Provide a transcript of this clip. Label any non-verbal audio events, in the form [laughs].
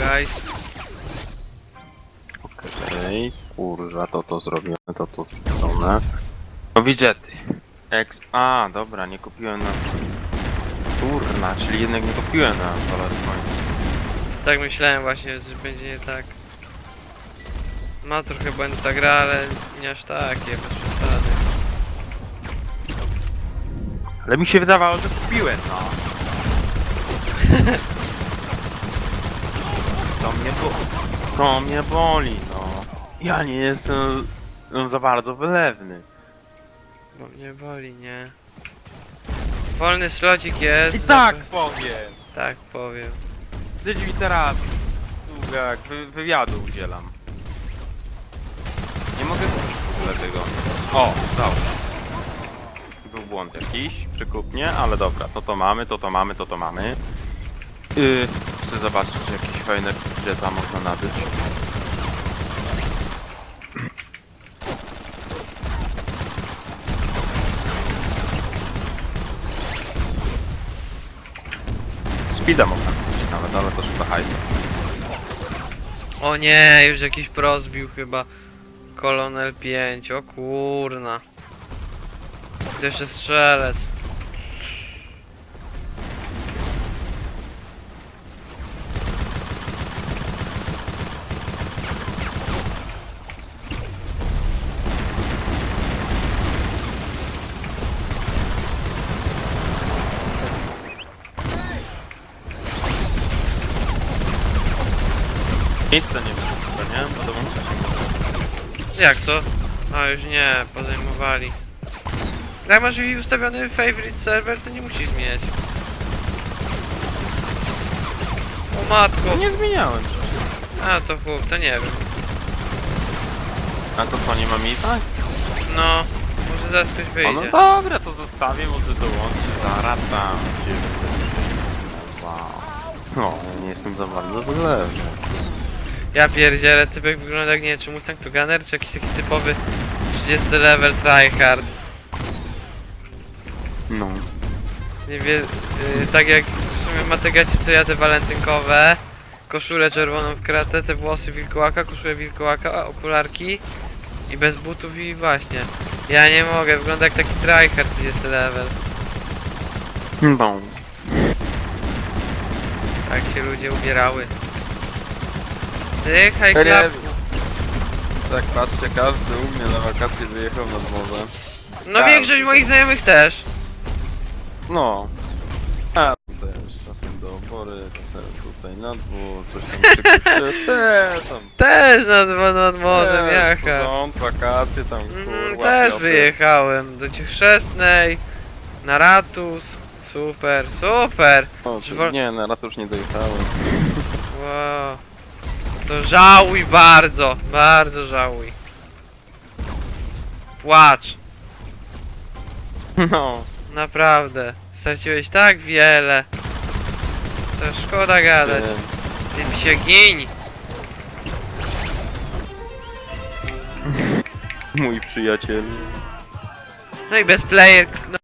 hajs. Okej, kurwa, to to zrobione, to to zrobione. No widżety. Exp... A, dobra, nie kupiłem na... Kurna, czyli jednak nie kupiłem na Valor Points. Tak myślałem właśnie, że będzie nie tak. Ma trochę błędów ta gra, ale nie aż takie, bez przesady. Ale mi się wydawało, że kupiłem, no. [laughs] To mnie bo... To mnie boli, no. Ja nie jestem no, za bardzo wylewny. Bo mnie boli, nie? Wolny slocik jest. I no tak to- powiem. Tak powiem. Tyć mi teraz jak wy, wywiadu udzielam. Nie mogę kupić w ogóle tego. O, dało. Był błąd jakiś, przykupnie, ale dobra, to to mamy, to to mamy, to to mamy. Yy, chcę zobaczyć, czy jakieś fajne budżeta można nabyć. Speeda można kupić nawet, ale to szkoda hajsa. O nie, już jakiś pro zbił chyba. Kolonel 5, o kurna. To jeszcze strzelec. Miejsca nie wiem, chyba, nie? Bo dołączyć. Jak to? A już nie, podejmowali. Jak masz Wi ustawiony favorite server, to nie musisz zmieniać. O matko. No nie zmieniałem przecież. A to chłop, to nie wiem. A to co, nie ma miejsca? No, może zaraz ktoś no wyjdzie. dobra, to zostawię, może dołączy zaraz tam się... Wow. No, nie jestem za bardzo wylewny. Ja pierdzielę, typek wygląda jak nie wiem, czy Mustang to Gunner, czy jakiś taki typowy 30 level tryhard. No. Nie wie, y, tak jak w sumie ma te gacie co ja te walentynkowe. Koszulę czerwoną w kratę, te włosy wilkołaka, koszulę wilkołaka, okularki i bez butów i właśnie. Ja nie mogę, wygląda jak taki tryhard 30 level. No. Tak się ludzie ubierały. Nie club. Tak patrzcie, każdy u mnie na wakacje wyjechał nad morze. No tak. większość moich znajomych też. No. A też czasem do obory, czasem tutaj na dwór, coś tam też tam. Też nad, nad morzem jechać. Porząd, wakacje tam, Mm, kurwa. też wyjechałem do Ciechrzestnej, na Ratus. Super, super. O, czy, Żwar- nie, na lat już nie dojechałem. Wow. To żałuj bardzo, bardzo żałuj. Płacz, No. naprawdę. Straciłeś tak wiele. To szkoda gadać. Ty mi się gin. Mój przyjaciel. No i bez player, no